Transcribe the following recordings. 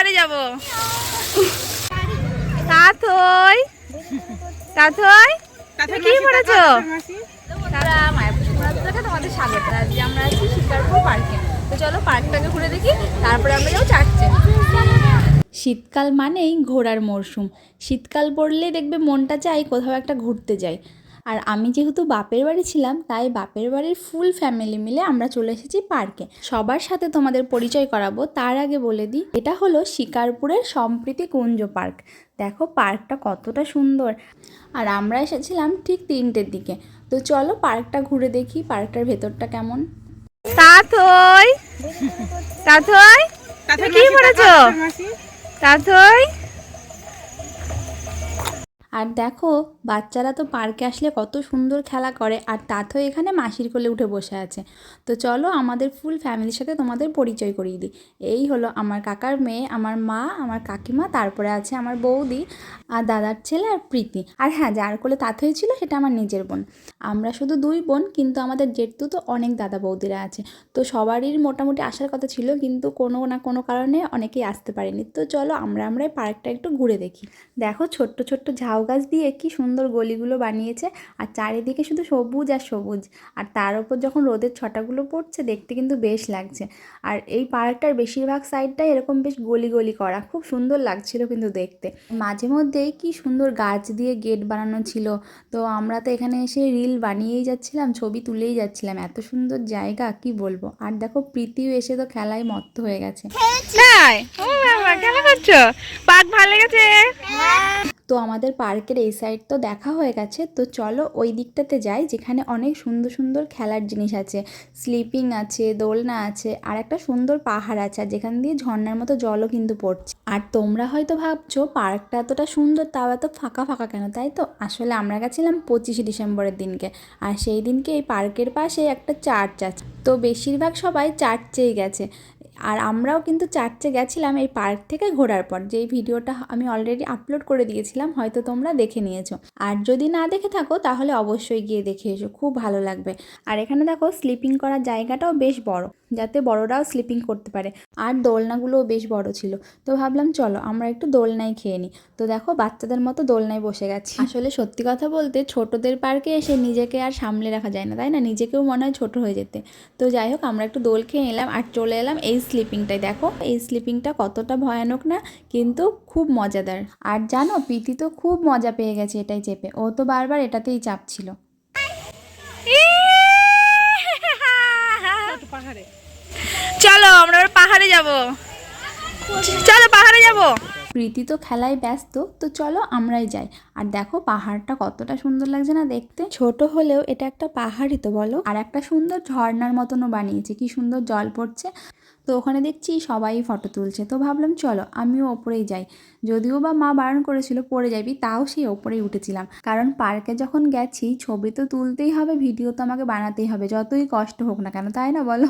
পাহাড়ে যাব। তাথই তাথই কি মায়াপুর তোমাদের স্বাগত। আজকে আমরা আছি শিকারপুর পার্কে। তো চলো পার্কটাকে ঘুরে দেখি তারপরে আমরা যাব চার্চে। শীতকাল মানেই ঘোরার মরশুম। শীতকাল পড়লেই দেখবে মনটা চাই কোথাও একটা ঘুরতে যাই। আর আমি যেহেতু বাপের বাড়ি ছিলাম তাই বাপের বাড়ির ফুল ফ্যামিলি মিলে আমরা চলে এসেছি পার্কে সবার সাথে তোমাদের পরিচয় করাবো তার আগে বলে দিই এটা হলো শিকারপুরের সম্প্রীতি কুঞ্জ পার্ক দেখো পার্কটা কতটা সুন্দর। আর আমরা এসেছিলাম ঠিক তিনটের দিকে। তো চলো পার্কটা ঘুরে দেখি পার্কটার ভেতরটা কেমন। তাথই কি করেছ তাথই আর দেখো, বাচ্চারা তো পার্কে আসলে কত সুন্দর খেলা করে, আর তাথও এখানে মাসির কোলে উঠে বসে আছে। তো চলো আমাদের ফুল ফ্যামিলির সাথে তোমাদের পরিচয় করিয়ে দিই। এই হলো আমার কাকার মেয়ে, আমার মা, আমার কাকিমা, তারপরে আছে আমার বৌদি, আর দাদার ছেলে আর প্রীতি। আর হ্যাঁ যার কোলে তাথই ছিল সেটা আমার নিজের বোন। আমরা শুধু দুই বোন, কিন্তু আমাদের জেঠু তো অনেক দাদা বৌদিরা আছে। তো সবারই মোটামুটি আসার কথা ছিল, কিন্তু কোনো না কোনো কারণে অনেকেই আসতে পারেনি। তো চলো আমরা আমরাই পার্কটা একটু ঘুরে দেখি। দেখো, ছোট্ট ছোট্ট ঝাউ গাছ দিয়ে কি সুন্দর গলিগুলো বানিয়েছে। আর চারিদিকে শুধু সবুজ আর সবুজ। আর তার উপর যখন রোদের ছটাগুলো পড়ছে দেখতে কিন্তু বেশ লাগছে। আর এই পার্কটার বেশিরভাগ সাইডটাই এরকম বেশ গলি গলি করা। খুব সুন্দর লাগছিল কিন্তু দেখতে। মাঝে মধ্যেই কি সুন্দর গাছ দিয়ে গেট বানানো ছিল। তো আমরা তো এখানে এসে রিল বানিয়েই যাচ্ছিলাম ছবি তুলেই যাচ্ছিলাম। এত সুন্দর জায়গা কি বলব? আর দেখো প্রীতিও এসে তো খেলায় মত্ত হয়ে গেছে। তাই? ও বাবা খেলা করছ? পার্ক ভালো লেগেছে? তো আমাদের পার্কের এই সাইড তো দেখা হয়ে গেছে। তো চলো ওই দিকটাতে যাই, যেখানে অনেক সুন্দর সুন্দর খেলার জিনিস আছে। স্লিপিং আছে, দোলনা আছে, আর একটা সুন্দর পাহাড় আছে, আর যেখান দিয়ে ঝর্ণার মতো জলও কিন্তু পড়ছে। আর তোমরা হয়তো ভাবছ, পার্কটা এতটা সুন্দর, তাও এত ফাঁকা ফাঁকা কেন, তাই তো? আসলে আমরা গেছিলাম পঁচিশে ডিসেম্বরের দিনকে, আর সেই দিনকে এই পার্কের পাশে একটা চার্চ আছে। তো বেশিরভাগ সবাই চার্চেই গেছে। আর আমরাও কিন্তু চার্চে গেছিলাম এই পার্ক থেকে ঘোরার পর। যেই ভিডিওটা আমি অলরেডি আপলোড করে দিয়েছিলাম, হয়তো তোমরা দেখে নিয়েছো। আর যদি না দেখে থাকো, তাহলে অবশ্যই গিয়ে দেখে এসো, খুব ভালো লাগবে। আর এখানে দেখো স্লিপিং করার জায়গাটাও বেশ বড়, যাতে বড়রাও স্লিপিং করতে পারে। আর দোলনাগুলোও বেশ বড় ছিল। তো ভাবলাম, চলো আমরা একটু দোলনায় খেয়ে নিই তো দেখো, বাচ্চাদের মতো দোলনায় বসে গেছি। আসলে সত্যি কথা বলতে, ছোটদের পার্কে এসে নিজেকে আর সামলে রাখা যায় না, তাই না? নিজেকেও মনে হয় ছোট হয়ে যেতে। তো যাই হোক, আমরা একটু দোল খেয়ে এলাম আর চলে এলাম এই স্লিপিংটাই দেখো, এই স্লিপিংটা কতটা ভয়ানক না, কিন্তু খুব মজাদার। আর জানো, প্রীতি তো খুব মজা পেয়ে গেছে এটাই চেপে। ও তো বারবার এটাতেই চাপছিল। চলো, আমরা পাহাড়ে যাব। চলো, পাহাড়ে যাব। প্রীতি তো খেলায় ব্যস্ত তো চলো আমরাই যাই। আর দেখো পাহাড়টা কতটা সুন্দর লাগছে না দেখতে। ছোট হলেও এটা একটা পাহাড়ই তো বলো। আর একটা সুন্দর ঝর্ণার মতনও বানিয়েছে কি সুন্দর জল পড়ছে। তো ওখানে দেখছি সবাই ফটো তুলছে তো ভাবলাম চলো আমিও ওপরেই যাই। যদিও বা মা বারণ করেছিল পড়ে যাবি তাও সেই ওপরেই উঠেছিলাম। কারণ পার্কে যখন গেছি ছবি তো তুলতেই হবে ভিডিও তো আমাকে বানাতেই হবে যতই কষ্ট হোক না কেন তাই না বলো?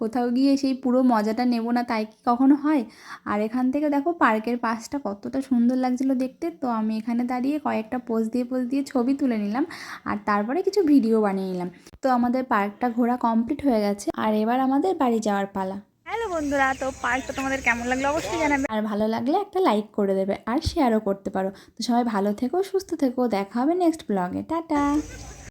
কোথাও গিয়ে সেই পুরো মজাটা নেব না তাই কি কখনো হয়? আর এখান থেকে দেখো পার্কের পাশটা কতটা সুন্দর লাগছিল দেখতে তো আমি এখানে দাঁড়িয়ে কয়েকটা পোজ দিয়ে পোজ দিয়ে ছবি তুলে নিলাম আর তারপরে কিছু ভিডিও বানিয়ে নিলাম। তো আমাদের পার্কটা ঘোরা কমপ্লিট হয়ে গেছে আর এবার আমাদের বাড়ি যাওয়ার পালা। হ্যালো বন্ধুরা তো পার্কটা তোমাদের কেমন লাগল অবশ্যই জানাবে। আর ভালো লাগলে একটা লাইক করে দেবে আর শেয়ারও করতে পারো। তো সবাই ভালো থেকো সুস্থ থেকো দেখা হবে নেক্সট ব্লগে টাটা!